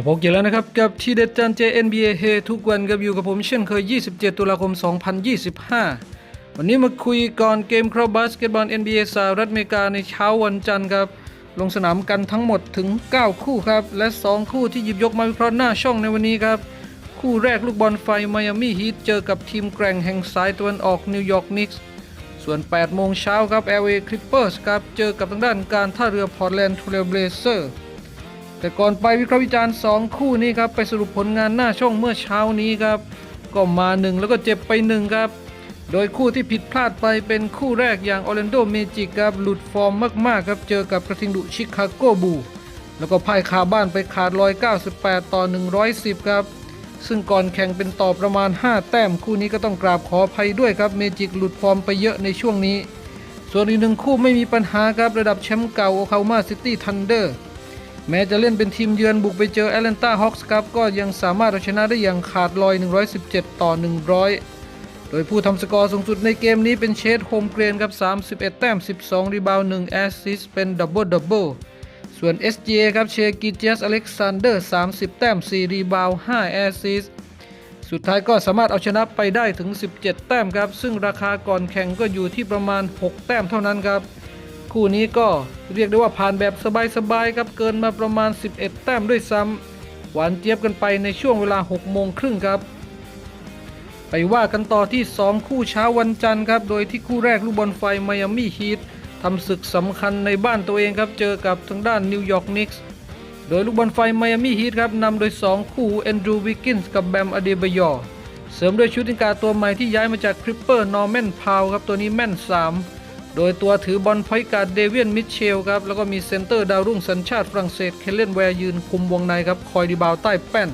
มาพบกันแล้วนะครับกับทีเด็ดจานเจ NBA เฮทุกวันกับอยู่กับผมเช่นเคย 27 ตุลาคม 2025 วันนี้มาคุยก่อนเกมครอบบาสเกตบอล NBA สหรัฐอเมริกาในเช้าวันจันทร์ครับ ลงสนามกันทั้งหมดถึง 9 คู่ครับ และ 2 คู่ที่หยิบยกมาวิเคราะห์หน้าช่องในวันนี้ครับ คู่แรกลูกบอลไฟไมอามี่ฮีทเจอกับทีมแกร่งแห่งสายตะวันออกนิวยอร์กนิกส์ส่วน 8 โมงเช้าครับ LA Clippers ครับเจอกับทางด้านการท่าเรือพอร์ตแลนด์ท r เ i ลเบลเซอร์ แต่ก่อนไปวิเคราะห์วิจารณ์ 2 คู่นี้ครับ ไปสรุปผลงานหน้าช่องเมื่อเช้านี้ครับ ก็มา 1 แล้วก็เจ็บไป 1 ครับ โดยคู่ที่ผิดพลาดไปเป็นคู่แรกอย่างออร์แลนโดเมจิกครับ หลุดฟอร์มมากๆครับ เจอกับกระทิงดุชิคาโกบู แล้วก็พ่ายคาบ้านไปขาด 198 ต่อ 110 ครับ ซึ่งก่อนแข่งเป็นต่อประมาณ 5 แต้มคู่นี้ก็ต้องกราบขออภัยด้วยครับเมจิกหลุดฟอร์มไปเยอะในช่วงนี้ ส่วนอีกหนึ่งคู่ไม่มีปัญหาครับระดับแชมป์เก่าโอคลาโฮมาซิตี้ทันเดอร์ แม้จะเล่นเป็นทีมเยือนบุกไปเจอแอตแลนตาฮอคส์ครับก็ยังสามารถเอาชนะได้อย่างขาดลอย 117 ต่อ 100 โดยผู้ทำสกอร์สูงสุดในเกมนี้เป็นเชดโฮมเกรนครับ 31 แต้ม 12 รีบาวด์1แอสซิสเป็นดับเบิลดับเบิลส่วน SGA ครับเชกิเจสอเล็กซานเดอร์ 30 แต้ม 4 รีบาวด์5แอสซิสสุดท้ายก็สามารถเอาชนะไปได้ถึง 17 แต้มครับ ซึ่งราคาก่อนแข่งก็อยู่ที่ประมาณ 6 แต้มเท่านั้นครับ คู่นี้ก็เรียกได้ว่าผ่านแบบสบายๆครับเกินมาประมาณ 11 แต้มด้วยซ้ำหวานเจี๊ยบกันไปในช่วงเวลา 6 โมงครึ่งครับไปว่ากันต่อที่ 2 คู่เช้าวันจันทร์ครับ โดยที่คู่แรกลูกบอลไฟไมอามี่ฮีททำศึกสำคัญในบ้านตัวเองครับ เจอกับทางด้านนิวยอร์กนิกส์โดยลูกบอลไฟไมอามี่ฮีทครับนำโดย 2 คู่แอนดรูวิกกินส์กับแบมอเดบยอร์เสริมด้วยชุดนิกาตัวใหม่ที่ย้ายมาจากคริปเปอร์นอร์แมนพาวครับตัวนี้แม่น 3 โดยตัวถือบอลพอยการ์ดเดเวียนมิเชลครับแล้วก็มีเซนเตอร์ดาวรุ่งสัญชาติฝรั่งเศส เคลเลนแวร์ยืนคุมวงในครับคอยดีบาวใต้แป้น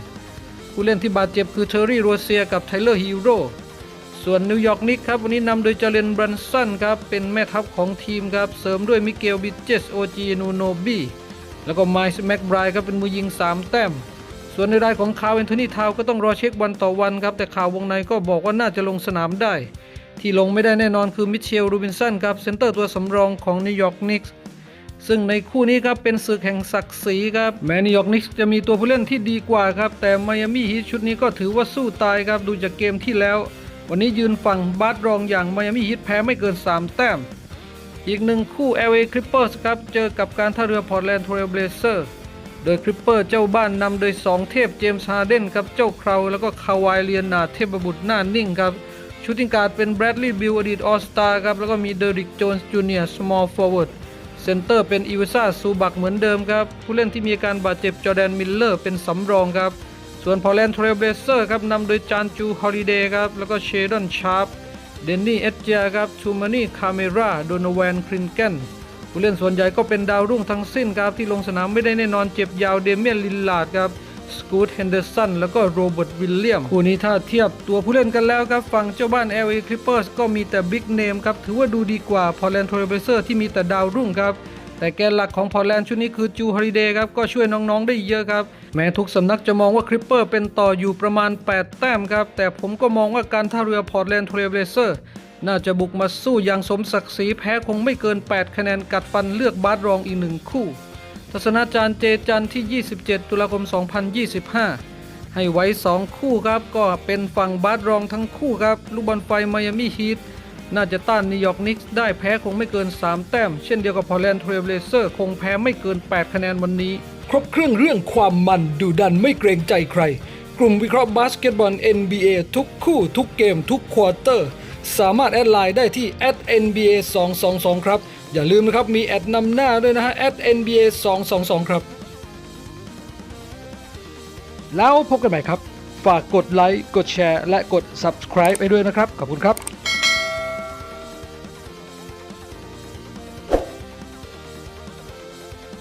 ผู้เล่นที่บาดเจ็บคือเทอร์รี่โรเซียกับไทเลอร์ฮีโร่ส่วนนิวยอร์กนิกครับวันนี้นำโดยเจเลนบรันสันครับเป็นแม่ทัพของทีมครับเสริมด้วยมิเกลบิเจสโอจีนูโนบีแล้วก็ไมซ์แม็กไบรครับเป็นมือยิง 3 แต้ม ส่วนในรายของคาวแอนโทนีทาวก็ต้องรอเช็ควันต่อวันครับแต่ข่าววงในก็บอกว่าน่าจะลงสนามได้ ที่ลงไม่ได้แน่นอนคือมิเชลรูบินสันครับเซนเตอร์ตัวสำรองของนิวยอร์กนิกส์ซึ่งในคู่นี้ครับเป็นศึกแห่งศักดิ์ศรีครับแม้นิวยอร์กนิกส์จะมีตัวผู้เล่นที่ดีกว่าครับ แต่ไมอามี่ฮีทชุดนี้ก็ถือว่าสู้ตายครับ ดูจากเกมที่แล้ว วันนี้ยืนฝั่งบาสรองอย่างไมอามี่ฮีทแพ้ไม่เกิน 3 แต้ม อีกหนึ่งคู่ LA Clippers ครับ เจอกับการท่าเรือพอร์ตแลนด์ท r เ i ลเบลเซอร์โดยคริปเปอร์เจ้าบ้านนำโดย 2 เทพเจมส์ฮาร์เดนครับเจ้าคราวแล้วก็คาวายเลียนาเทพบุตรหน้านิ่งครับ ชูตติ้งการ์ดเป็นแบรดลีย์บิลอดีตออสตาครับ แล้วก็มีเดริกโจนส์จูเนียร์สมอลฟอร์เวิร์ดเซนเตอร์เป็นอีวาซาซูบักเหมือนเดิมครับ ผู้เล่นที่มีอาการบาดเจ็บจอแดนมิลเลอร์เป็นสำรองครับ ส่วนพอแลนด์ท r เ i ลเบเซอร์ครับนำโดยจานจูฮอลิเดย์ครับ แล้วก็เชดอนชาร์ปเดนนี่เอจเจียครับชูมานี่คาเมราโดนแวนครินเกนผู้เล่นส่วนใหญ่ก็เป็นดาวรุ่งทั้งสิ้นครับที่ลงสนามไม่ได้แน่นอนเจ็บยาวเดเมียนลินลาร์ดครับ สกูตเฮนเดอร์สันแล้วก็โรเบิร์ตวิลเลียมคู่นี้ถ้าเทียบตัวผู้เล่นกันแล้วครับฝั่งเจ้าบ้าน LA Clippers ก็มีแต่บิ๊กเนมครับถือว่าดูดีกว่าพอร์แลนด์ท r เ i ลเบเซอร์ที่มีแต่ดาวรุ่งครับแต่แกนหลักของพอร์แลนด์ชุดนี้คือจูฮอลิเดย์ครับ ก็ช่วยน้องๆได้เยอะครับ แม้ทุกสำนักจะมองว่าคริปเปอร์เป็นต่ออยู่ประมาณ 8 แต้มครับ แต่ผมก็มองว่าการท่าเรือพอร์ตแลนด์ท r เ i ลเบเซอร์ น่าจะบุกมาสู้อย่างสมศักดิ์ศรีแพ้คงไม่เกิน 8 คะแนนกัดฟันเลือกบาสรองอีกหนึ่งคู่ ทัศนาจารย์เจจันที่ 27 ตุลาคม 2025 ให้ไว้ 2 คู่ครับ ก็เป็นฝั่งบาสรองทั้งคู่ครับลูกบอลไฟไมอามี่ฮีทน่าจะต้านนิวยอร์กนิกส์ได้แพ้คงไม่เกิน 3 แต้ม เช่นเดียวกับพอร์แลนด์เทรเบลเซอร์คงแพ้ไม่เกิน 8 คะแนนวันนี้ ครบเครื่องเรื่องความมันดูดันไม่เกรงใจใคร กลุ่มวิเคราะห์บาสเกตบอล NBA ทุกคู่ ทุกเกม ทุกควอเตอร์ สามารถแอดไลน์ได้ที่ @nba 222ครับ อย่าลืมนะครับมีแอดนำหน้าด้วยนะฮะ @nba 222ครับ แล้วพบกันใหม่ครับ ฝากกดไลค์ กดแชร์ และกด subscribe ไปด้วยนะครับ ขอบคุณครับ